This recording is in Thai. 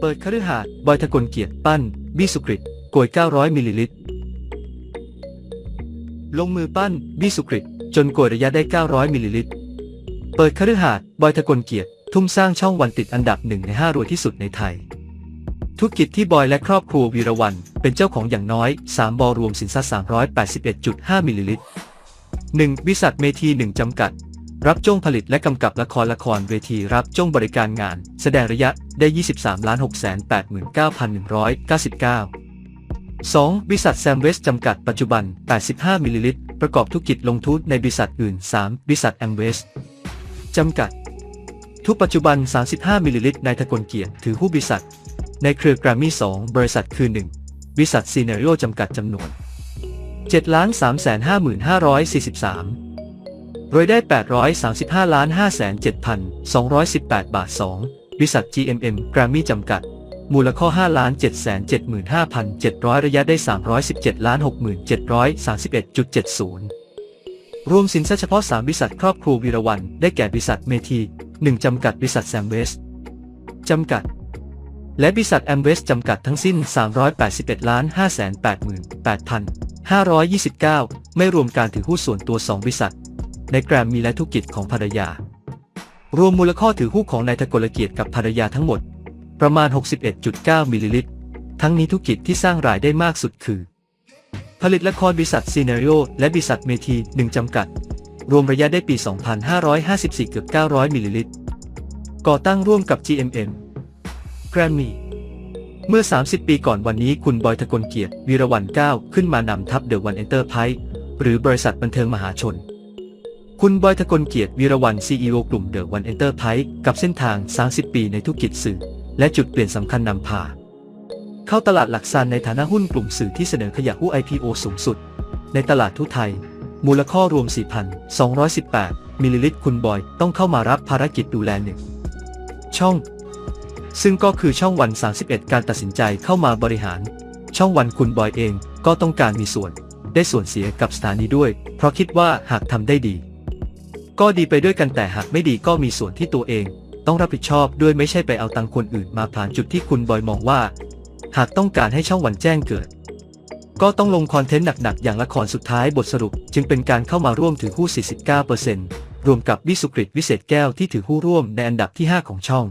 เปิดคฤหาสน์บอยทะกลเกียรติปั้น บี้สุกริตโกย900 มิลลิลิตร ลงมือปั้น บี้สุกริตจนโกยระยะได้ 900 มิลลิลิตร เปิดคฤหาสน์บอยทะกลเกียรติทุ่มสร้างช่องวันติดอันดับหนึ่งใน5รวยที่สุดในไทย ธุรกิจที่บอยและครอบครัววีรวันเป็นเจ้าของอย่างน้อย 3 บอรวมสินทรัพย์381.5 มิลลิลิตร 1. บริษัทเมที1จำกัด รับจ้งผลิตและกำกับละครละครเวทีรับจ้งบริการงาน แสดงระยะได้ 23 6 8 9 199 2. บริษัทแซมเวสจำกัดปัจจุบัน 85 มิลลิลิตร ประกอบธุรกิจลงทุนในบริษัทอื่น 3. บริษัทแอมเวสจำกัด ทุกปัจจุบัน 35 มิลลิลิตรนายทกลเกียรติถือหุ้นบริษัท ในเครือแกรมมี่2บริษัทคือ 1 บริษัทซีเนริโอจำกัดจำนวน 7 3 5 5 5 4 3 รายได้ 835ล้าน57,218 บาท 2 บริษัท GMM แกรมมี่จำกัด มูลค่า5ล้าน775,700 ระยะได้ 317ล้าน6731.70 รวมสินทรัพย์เฉพาะ 3 บริษัทครอบครัววีรวันได้แก่บริษัทเมที 1 จำกัดบริษัทแซมเวสจำกัด และบริษัทแอมเวสจำกัดทั้งสิ้น 381ล้าน588,529 ไม่รวมการถือหุ้นส่วนตัว 2 บริษัท ในแกรมมีและธุรกิจของภรรยา รวมมูลค่าถือหุ้นของนายทกลเกียรติกับภรรยาทั้งหมด ประมาณ 61.9 มิลลิลิตร ทั้งนี้ธุรกิจที่สร้างรายได้มากสุดคือ ผลิตละครบริษัทซีเนริโอและบริษัทเมทีหนึ่งจำกัด รวมระยะได้ปี 2554 เกือบ 900 มิลลิลิตร ก่อตั้งร่วมกับ GMM แกรมมี่เมื่อ 30 ปีก่อนวันนี้คุณบอยทกลเกียรติวีรวันก้าวขึ้นมานำทัพเดอะวันเอนเตอร์ไพร์หรือบริษัทบันเทิงมหาชน คุณบอยทะกลเกียรติวีรวัน CEO กลุ่มเดอะวันเอนเตอร์ไพรส์กับเส้นทาง 30 ปีในธุรกิจสื่อ และจุดเปลี่ยนสำคัญนำพา เข้าตลาดหลักทรัพย์ในฐานะหุ้นกลุ่มสื่อที่เสนอขยะหุ้น IPO สูงสุด ในตลาดทุกไทย มูลค่ารวม 4,218 มิลลิลิตร คุณบอยต้องเข้ามารับภารกิจดูแลหนึ่งช่อง ซึ่งก็คือช่องวัน 31 การตัดสินใจเข้ามาบริหาร ช่องวันคุณบอยเองก็ต้องการมีส่วน ได้ส่วนเสียกับสถานีด้วย เพราะคิดว่าหากทำได้ดี ก็ดีไปด้วยกันแต่หากไม่ดีก็มีส่วนที่ตัวเอง ต้องรับผิดชอบด้วยไม่ใช่ไปเอาตังค์คนอื่นมาผ่านจุดที่คุณบอยมองว่า หากต้องการให้ช่องวันแจ้งเกิด ก็ต้องลงคอนเทนต์หนักๆ อย่างละครสุดท้ายบทสรุป จึงเป็นการเข้ามาร่วมถือหุ้น49%รวมกับวิสุกฤตวิเศษแก้วที่ถือหุ้นร่วมในอันดับที่ 5 ของช่อง